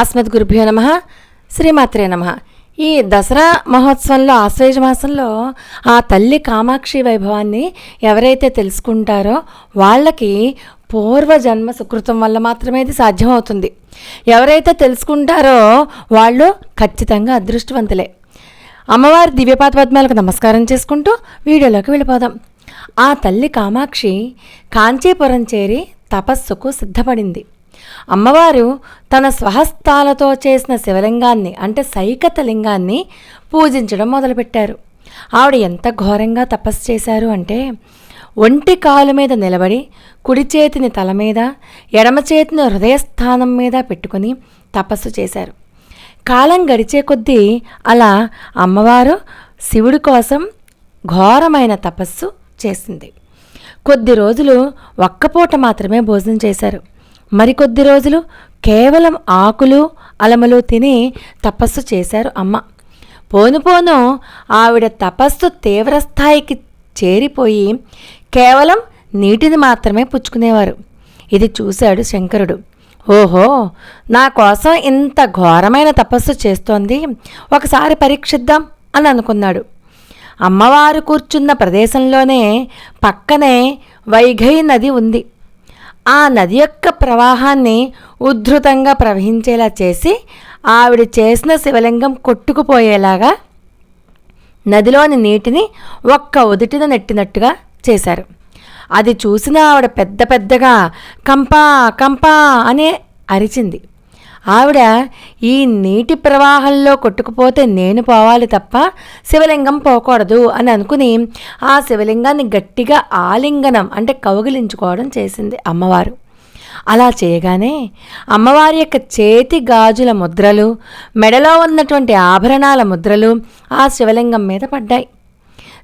అస్మద్ గురుభ్యో నమ. శ్రీమాత్రే నమ. ఈ దసరా మహోత్సవంలో ఆశ్వేజ మాసంలో ఆ తల్లి కామాక్షి వైభవాన్ని ఎవరైతే తెలుసుకుంటారో వాళ్ళకి పూర్వజన్మ సుకృతం వల్ల మాత్రమే ఇది సాధ్యమవుతుంది. ఎవరైతే తెలుసుకుంటారో వాళ్ళు ఖచ్చితంగా అదృష్టవంతులే. అమ్మవారి దివ్యపాత పద్మాలకు నమస్కారం చేసుకుంటూ వీడియోలోకి వెళ్ళిపోదాం. ఆ తల్లి కామాక్షి కాంచీపురం చేరి తపస్సుకు సిద్ధపడింది. అమ్మవారు తన స్వహస్తాలతో చేసిన శివలింగాన్ని అంటే సైకత లింగాన్ని పూజించడం మొదలుపెట్టారు. ఆవిడ ఎంత ఘోరంగా తపస్సు చేశారు అంటే ఒంటి కాలు మీద నిలబడి కుడి చేతిని తల మీద ఎడమ చేతిని హృదయస్థానం మీద పెట్టుకుని తపస్సు చేశారు. కాలం గడిచే కొద్దీ అలా అమ్మవారు శివుడి కోసం ఘోరమైన తపస్సు చేసింది. కొద్ది రోజులు ఒక్కపూట మాత్రమే భోజనం చేశారు. మరికొద్ది రోజులు కేవలం ఆకులు అలమలు తిని తపస్సు చేశారు అమ్మ. పోను పోను ఆవిడ తపస్సు తీవ్రస్థాయికి చేరిపోయి కేవలం నీటిని మాత్రమే పుచ్చుకునేవారు. ఇది చూశాడు శంకరుడు. ఓహో నా కోసం ఇంత ఘోరమైన తపస్సు చేస్తోంది. ఒకసారి పరీక్షిద్దాం అని అనుకున్నాడు. అమ్మవారు కూర్చున్న ప్రదేశంలోనే పక్కనే వైఘై నది ఉంది. ఆ నది యొక్క ప్రవాహాన్ని ఉద్ధృతంగా ప్రవహించేలా చేసి ఆవిడ చేసిన శివలింగం కొట్టుకుపోయేలాగా నదిలోని నీటిని ఒక్క ఉదిటిన నెట్టినట్టుగా చేశారు. అది చూసిన ఆవిడ పెద్ద పెద్దగా కంపా కంపా అనే అరిచింది. ఆవిడ ఈ నీటి ప్రవాహంలో కొట్టుకుపోతే నేను పోవాలి తప్ప శివలింగం పోకూడదు అని అనుకుని ఆ శివలింగాన్ని గట్టిగా ఆలింగనం అంటే కౌగిలించుకోవడం చేసింది అమ్మవారు. అలా చేయగానే అమ్మవారి యొక్క చేతి గాజుల ముద్రలు మెడలో ఉన్నటువంటి ఆభరణాల ముద్రలు ఆ శివలింగం మీద పడ్డాయి.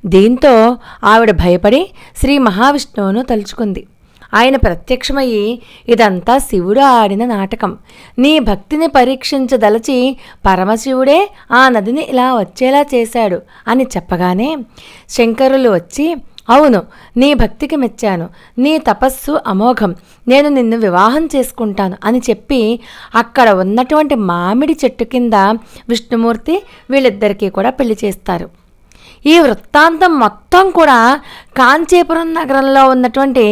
దీంతో ఆవిడ భయపడి శ్రీ మహావిష్ణువును తలుచుకుంది. ఆయన ప్రత్యక్షమయ్యి ఇదంతా శివుడు ఆడిన నాటకం. నీ భక్తిని పరీక్షించదలచి పరమశివుడే ఆ నదిని ఇలా వచ్చేలా చేశాడు అని చెప్పగానే శంకరులు వచ్చి అవును నీ భక్తికి మెచ్చాను. నీ తపస్సు అమోఘం. నేను నిన్ను వివాహం చేసుకుంటాను అని చెప్పి అక్కడ ఉన్నటువంటి మామిడి చెట్టు కింద విష్ణుమూర్తి వీళ్ళిద్దరికీ కూడా పెళ్ళి చేస్తారు. ఈ వృత్తాంతం మొత్తం కూడా కాంచీపురం నగరంలో ఉన్నటువంటి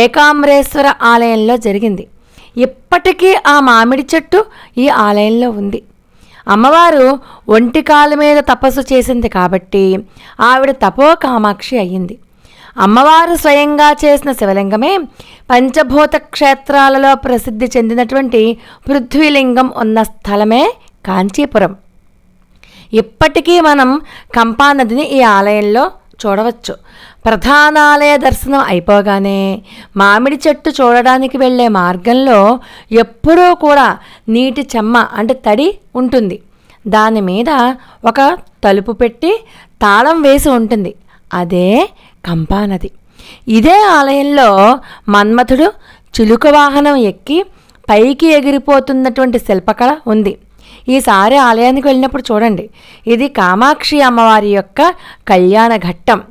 ఏకాంబరేశ్వర ఆలయంలో జరిగింది. ఇప్పటికీ ఆ మామిడి చెట్టు ఈ ఆలయంలో ఉంది. అమ్మవారు ఒంటి కాలు మీద తపస్సు చేసింది కాబట్టి ఆవిడ తపో కామాక్షి అయ్యింది. అమ్మవారు స్వయంగా చేసిన శివలింగమే పంచభూత క్షేత్రాలలో ప్రసిద్ధి చెందినటువంటి పృథ్వీలింగం ఉన్న స్థలమే కాంచీపురం. ఇప్పటికీ మనం కంపా నదిని ఈ ఆలయంలో చూడవచ్చు. ప్రధానాలయ దర్శనం అయిపోగానే మామిడి చెట్టు చూడడానికి వెళ్ళే మార్గంలో ఎప్పుడూ కూడా నీటి చెమ్మ అంటే తడి ఉంటుంది. దాని మీద ఒక తలుపు పెట్టి తాళం వేసి ఉంటుంది. అదే కంపానది ఇదే ఆలయంలో మన్మథుడు చిలుక వాహనం ఎక్కి పైకి ఎగిరిపోతున్నటువంటి శిల్పకళ ఉంది. ఈసారి ఆలయానికి వెళ్ళినప్పుడు చూడండి. ఇది కామాక్షి అమ్మవారి యొక్క కళ్యాణ ఘట్టం.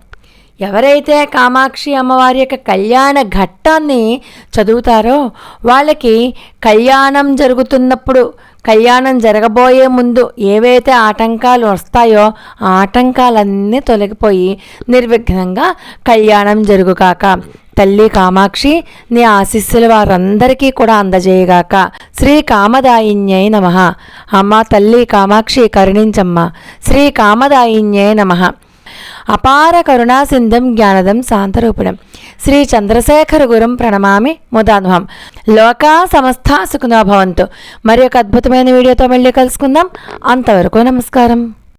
ఎవరైతే కామాక్షి అమ్మవారి యొక్క కళ్యాణ ఘట్టాన్ని చదువుతారో వాళ్ళకి కళ్యాణం జరుగుతున్నప్పుడు కళ్యాణం జరగబోయే ముందు ఏవైతే ఆటంకాలు వస్తాయో ఆ ఆటంకాలన్నీ తొలగిపోయి నిర్విఘ్నంగా కళ్యాణం జరుగుగాక. తల్లి కామాక్షి నీ ఆశీస్సులు వారందరికీ కూడా అందజేయగాక. శ్రీ కామదాయిన్యై నమ. అమ్మ తల్లి కామాక్షి కరుణించమ్మ. శ్రీ కామదాయిన్యై నమ. అపార కరుణాసింధం జ్ఞానదం శాంతరూపిణం. శ్రీ చంద్రశేఖర గురం ప్రణమామి ముదాన్వం లోకా సమస్త సుఖనో భవంతు. మరి ఒక అద్భుతమైన వీడియోతో మళ్ళీ కలుసుకుందాం. అంతవరకు నమస్కారం.